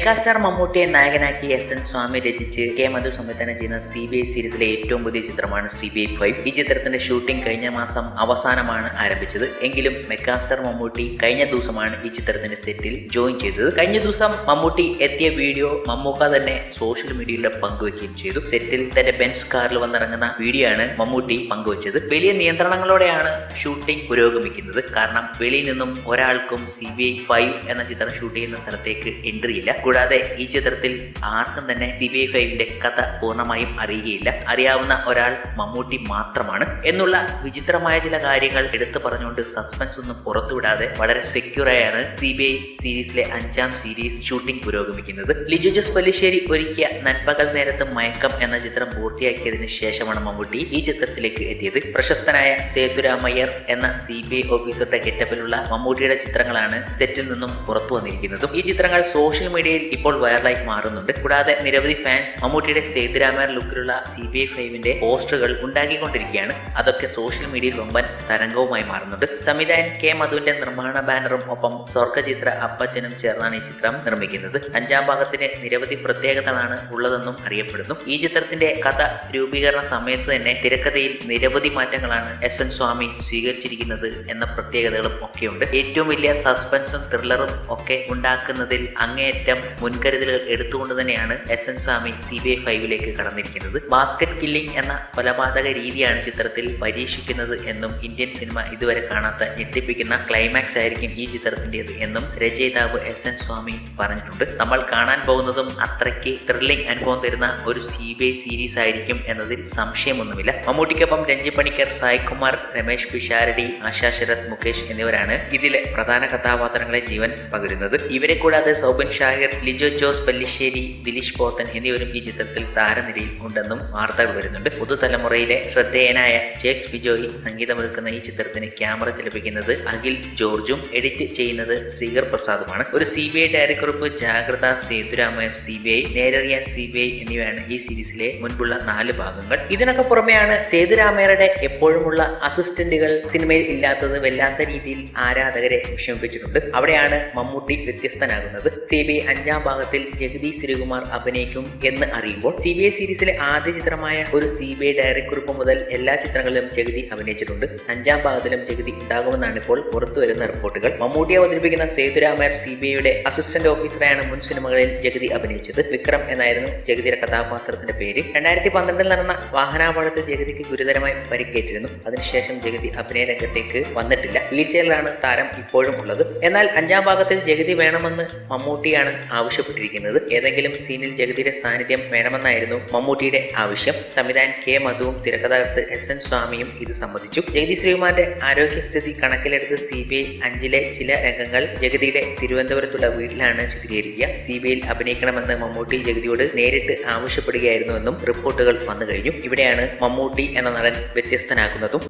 Megastar മമ്മൂട്ടിയെ നായകനാക്കി S N സ്വാമി രചിച്ച് കെ മധു സംവിധാനം ചെയ്യുന്ന സി ബി ഐ സീരീസിലെ ഏറ്റവും പുതിയ ചിത്രമാണ് സി ബി ഐ ഫൈവ് ഈ ചിത്രത്തിന്റെ ഷൂട്ടിംഗ് കഴിഞ്ഞ മാസം അവസാനമാണ് ആരംഭിച്ചത്. എങ്കിലും മെഗാസ്റ്റാർ മമ്മൂട്ടി കഴിഞ്ഞ ദിവസമാണ് ഈ ചിത്രത്തിന്റെ സെറ്റിൽ ജോയിൻ ചെയ്തത്. കഴിഞ്ഞ ദിവസം മമ്മൂട്ടി എത്തിയ വീഡിയോ മമ്മൂക്ക തന്നെ സോഷ്യൽ മീഡിയയിൽ പങ്കുവെക്കുകയും ചെയ്തു. സെറ്റിൽ തന്റെ ബെൻസ് കാറിൽ വന്നിറങ്ങുന്ന വീഡിയോ ആണ് മമ്മൂട്ടി പങ്കുവച്ചത്. വലിയ നിയന്ത്രണങ്ങളോടെയാണ് ഷൂട്ടിംഗ് പുരോഗമിക്കുന്നത്. കാരണം വെളിയിൽ നിന്നും ഒരാൾക്കും സി ബി ഐ ഫൈവ് എന്ന ചിത്രം ഷൂട്ട് ചെയ്യുന്ന സ്ഥലത്തേക്ക് എൻട്രി ഇല്ല. കൂടാതെ ഈ ചിത്രത്തിൽ ആർക്കും തന്നെ സി ബി ഐ ഫൈവിന്റെ കഥ പൂർണമായും അറിയുകയില്ല. അറിയാവുന്ന ഒരാൾ മമ്മൂട്ടി മാത്രമാണ്. എന്നുള്ള വിചിത്രമായ ചില കാര്യങ്ങൾ എടുത്തു പറഞ്ഞുകൊണ്ട് സസ്പെൻസ് ഒന്നും പുറത്തുവിടാതെ വളരെ സെക്യൂറായാണ് സി ബി ഐ സീരീസിലെ അഞ്ചാം സീരീസ് ഷൂട്ടിംഗ് പുരോഗമിക്കുന്നത്. ലിജു ജോസ് പല്ലിശ്ശേരി ഒരുക്കിയ നൻപകൽ നേരത്ത് മയക്കം എന്ന ചിത്രം പൂർത്തിയാക്കിയതിനു ശേഷമാണ് മമ്മൂട്ടി ഈ ചിത്രത്തിലേക്ക് എത്തിയത്. പ്രശസ്തനായ സേതുരാമയ്യർ എന്ന സി ബി ഐ ഓഫീസറുടെ ഗെറ്റപ്പിലുള്ള മമ്മൂട്ടിയുടെ ചിത്രങ്ങളാണ് സെറ്റിൽ നിന്നും പുറത്തു വന്നിരിക്കുന്നതും. ഈ ചിത്രങ്ങൾ സോഷ്യൽ മീഡിയയിൽ ഇപ്പോൾ വൈറലായി മാറുന്നുണ്ട്. കൂടാതെ നിരവധി ഫാൻസ് മമ്മൂട്ടിയുടെ സേതുരാമൻ ലുക്കിലുള്ള സി ബി ഐ ഫൈവിന്റെ പോസ്റ്ററുകൾ ഉണ്ടാക്കിക്കൊണ്ടിരിക്കുകയാണ്. അതൊക്കെ സോഷ്യൽ മീഡിയയിൽ വമ്പൻ തരംഗവുമായി മാറുന്നുണ്ട്. സംവിധായകൻ കെ മധുവിന്റെ നിർമ്മാണ ബാനറും ഒപ്പം സ്വർഗചിത്ര അപ്പച്ചനും ചേർന്നാണ് ഈ ചിത്രം നിർമ്മിക്കുന്നത്. അഞ്ചാം ഭാഗത്തിന് നിരവധി പ്രത്യേകതകളാണ് ഉള്ളതെന്നും അറിയപ്പെടുന്നു. ഈ ചിത്രത്തിന്റെ കഥ രൂപീകരണ സമയത്ത് തന്നെ തിരക്കഥയിൽ നിരവധി മാറ്റങ്ങളാണ് എസ് എൻ സ്വാമി സ്വീകരിച്ചിരിക്കുന്നത് എന്ന പ്രത്യേകതകളും ഒക്കെയുണ്ട്. ഏറ്റവും വലിയ സസ്പെൻസും ത്രില്ലറും ഒക്കെ ഉണ്ടാക്കുന്നതിൽ അങ്ങേയറ്റം മുൻകരുതലുകൾ എടുത്തുകൊണ്ട് തന്നെയാണ് S N Swami C B I ഫൈവിലേക്ക് കടന്നിരിക്കുന്നത്. ബാസ്ക്കറ്റ് കില്ലിംഗ് എന്ന കൊലപാതക രീതിയാണ് ചിത്രത്തിൽ പരീക്ഷിക്കുന്നത് എന്നും ഇന്ത്യൻ സിനിമ ഇതുവരെ കാണാത്ത ഞെട്ടിപ്പിക്കുന്ന ക്ലൈമാക്സ് ആയിരിക്കും ഈ ചിത്രത്തിന്റെത് എന്നും രചയിതാവ് എസ് എൻ സ്വാമി പറഞ്ഞിട്ടുണ്ട്. നമ്മൾ കാണാൻ പോകുന്നതും അത്രയ്ക്ക് ത്രില്ലിംഗ് അനുഭവം തരുന്ന ഒരു സി ബി ഐ സീരീസ് ആയിരിക്കും എന്നതിൽ സംശയമൊന്നുമില്ല. മമ്മൂട്ടിക്കൊപ്പം രഞ്ജി പണിക്കർ സായ്കുമാർ രമേശ് പിഷാരടി ആശാ ശരത് മുകേഷ് എന്നിവരാണ് ഇതിലെ പ്രധാന കഥാപാത്രങ്ങളെ ജീവൻ പകരുന്നത്. ഇവരെ കൂടാതെ സൗബിൻ ഷാഹിർ ലിജോ ജോസ് പല്ലിശ്ശേരി ദിലീഷ് പോത്തൻ എന്നിവരും ഈ ചിത്രത്തിൽ താരനിരയിൽ ഉണ്ടെന്നും വാർത്തകൾ വരുന്നുണ്ട്. പുതുതലമുറയിലെ ശ്രദ്ധേയനായ ജേക്സ് ബിജോയി സംഗീതമൊരുക്കുന്ന ഈ ചിത്രത്തിന് ക്യാമറ ചലിപ്പിക്കുന്നത് അഖിൽ ജോർജും എഡിറ്റ് ചെയ്യുന്നത് ശ്രീകർ പ്രസാദുമാണ്. ഒരു C B I ഡയറക്ടറുപ്പ് Jagratha Sethuraman C B I Nerariyan C B I എന്നിവയാണ് ഈ സീരീസിലെ മുൻപുള്ള നാല് ഭാഗങ്ങൾ. ഇതിനൊക്കെ പുറമെയാണ് സേതുരാമയ്യരുടെ എപ്പോഴുമുള്ള അസിസ്റ്റന്റുകൾ സിനിമയിൽ ഇല്ലാത്തത് വല്ലാത്ത രീതിയിൽ ആരാധകരെ വിഷമിപ്പിച്ചിട്ടുണ്ട്. അവിടെയാണ് മമ്മൂട്ടി വ്യത്യസ്തനാകുന്നത്. സി ബി ഐ അഞ്ചാം ഭാഗത്തിൽ ജഗതി ശ്രീകുമാർ അഭിനയിക്കും എന്ന് അറിയുമ്പോൾ സി ബി ഐ സീരീസിലെ ആദ്യ ചിത്രമായ ഒരു സി ബി ഐ ഡയറി കുറിപ്പ് മുതൽ എല്ലാ ചിത്രങ്ങളിലും ജഗതി അഭിനയിച്ചിട്ടുണ്ട്. അഞ്ചാം ഭാഗത്തിലും ജഗതി ഉണ്ടാകുമെന്നാണ് ഇപ്പോൾ പുറത്തുവരുന്ന റിപ്പോർട്ടുകൾ. മമ്മൂട്ടി അവതരിപ്പിക്കുന്ന സേതുരാമയർ സി ബി ഐയുടെ അസിസ്റ്റന്റ് ഓഫീസറായാണ് മുൻ സിനിമകളിൽ ജഗതി അഭിനയിച്ചത്. വിക്രം എന്നായിരുന്നു ജഗതിയുടെ കഥാപാത്രത്തിന്റെ പേര്. രണ്ടായിരത്തി പന്ത്രണ്ടിൽ നടന്ന വാഹനാപകടത്തിൽ ജഗതിക്ക് ഗുരുതരമായി പരിക്കേറ്റിരുന്നു. അതിനുശേഷം ജഗതി അഭിനയ രംഗത്തേക്ക് വന്നിട്ടില്ല. വീൽ ചെയറിലാണ് താരം ഇപ്പോഴും ഉള്ളത്. എന്നാൽ അഞ്ചാം ഭാഗത്തിൽ ജഗതി വേണമെന്ന് മമ്മൂട്ടിയാണ് ആവശ്യപ്പെട്ടിരിക്കുന്നത്. ഏതെങ്കിലും സീനിൽ ജഗതിയുടെ സാന്നിധ്യം വേണമെന്നായിരുന്നു മമ്മൂട്ടിയുടെ ആവശ്യം. സംവിധായകൻ കെ മധുവും തിരക്കഥാകൃത്ത് എസ് എൻ സ്വാമിയും ഇത് സമ്മതിച്ചു. ജഗതി ശ്രീകുമാറിന്റെ ആരോഗ്യസ്ഥിതി കണക്കിലെടുത്ത് സി ബി ഐ അഞ്ചിലെ ചില രംഗങ്ങൾ ജഗതിയുടെ തിരുവനന്തപുരത്തുള്ള വീട്ടിലാണ് ചിത്രീകരിക്കുക. സി ബി ഐയിൽ അഭിനയിക്കണമെന്ന് മമ്മൂട്ടി ജഗതിയോട് നേരിട്ട് ആവശ്യപ്പെടുകയായിരുന്നുവെന്നും റിപ്പോർട്ടുകൾ വന്നു കഴിഞ്ഞു ഇവിടെയാണ് മമ്മൂട്ടി എന്ന നടൻ വ്യത്യസ്തനാക്കുന്നതും